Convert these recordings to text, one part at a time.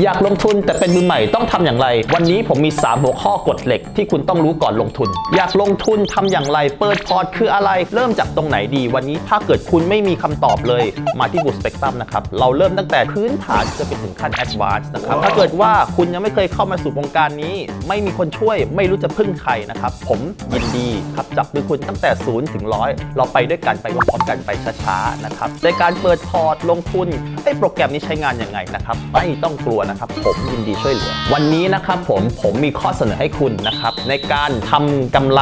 อยากลงทุนแต่เป็นมือใหม่ต้องทำอย่างไร วันนี้ผมมี 3 หัวข้อกฎเหล็กที่คุณต้องรู้ก่อนลงทุน อยากลงทุนทำอย่างไร เปิดพอร์ตคืออะไร เริ่มจากตรงไหนดี วันนี้ถ้าเกิดคุณไม่มีคำตอบเลยมาที่บูสเปกตรัมนะครับ เราเริ่มตั้งแต่พื้นฐานจะไปถึงขั้นแอดวานซ์นะครับ ถ้าเกิดว่าคุณยังไม่เคยเข้ามาสู่วงการนี้ ไม่มีคนช่วยไม่รู้จะพึ่งใครนะครับผมยินดีครับจับมือคุณตั้งแต่ศูนย์ถึงร้อยเราไปด้วยกันไปพร้อมกันไปช้าๆนะครับในการเปิดพอร์ตลงทุนไอ้โปรแกรมนี้ใช้งานยังไงนะครับไม่ต้องกลัวนะครับ ผมยินดีช่วยเหลือ วันนี้นะครับผมผมมีข้อเสนอให้คุณนะครับ ในการทำกำไร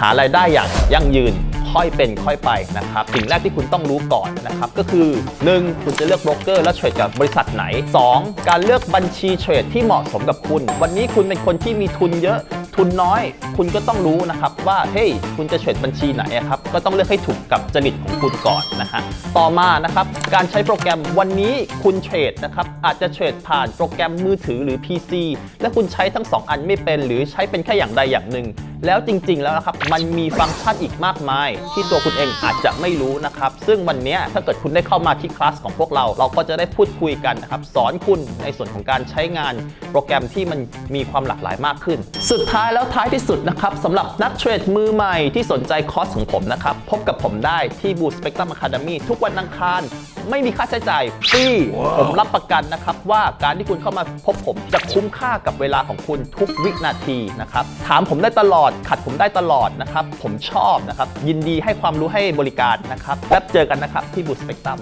หารายได้อย่างยั่งยืนค่อยเป็นค่อยไปนะครับ สิ่งแรกที่คุณต้องรู้ก่อนนะครับ ก็คือ 1. คุณจะเลือกโบรกเกอร์และเทรดกับบริษัทไหน 2. การเลือกบัญชีเทรดที่เหมาะสมกับคุณ วันนี้คุณเป็นคนที่มีทุนเยอะ ทุนน้อย คุณก็ต้องรู้นะครับว่าเฮ้ยคุณจะเทรดบัญชีไหนครับก็ต้องเลือกให้ถูกกับจริตของคุณก่อนนะฮะต่อมานะครับการใช้โปรแกรมวันนี้คุณเทรดนะครับอาจจะเทรดผ่านโปรแกรมมือถือหรือ PC และคุณใช้ทั้ง 2 อันไม่เป็น หรือใช้เป็นแค่อย่างใดอย่างหนึ่งแล้วจริง ๆ แล้วนะครับ มันมีฟังก์ชันอีกมากมาย ที่ตัวคุณเองอาจจะไม่รู้นะครับ ซึ่งวันเนี้ยถ้าเกิดคุณได้เข้ามาที่คลาสของพวกเรา เราก็จะได้พูดคุยกันนะครับ สอนคุณในส่วนของการใช้งานโปรแกรมที่มันมีความหลากหลายมากขึ้น สุดท้ายแล้วท้ายที่สุดนะครับสำหรับนักเทรดมือใหม่ที่สนใจคอร์สของผมนะครับ พบกับผมได้ที่ Boo Spectrum Academy ทุกวันอังคาร ไม่มีค่าใช้จ่ายฟรี ผมรับประกันนะครับว่าการที่คุณเข้ามาพบผมจะคุ้มค่ากับเวลาของคุณทุกวินาทีนะครับ ถามผมได้ตลอดขัดผมได้ตลอดนะครับ ผมชอบนะครับ ยินดีให้ความรู้ให้บริการนะครับ แล้วเจอกันนะครับที่บูสเปกตรัม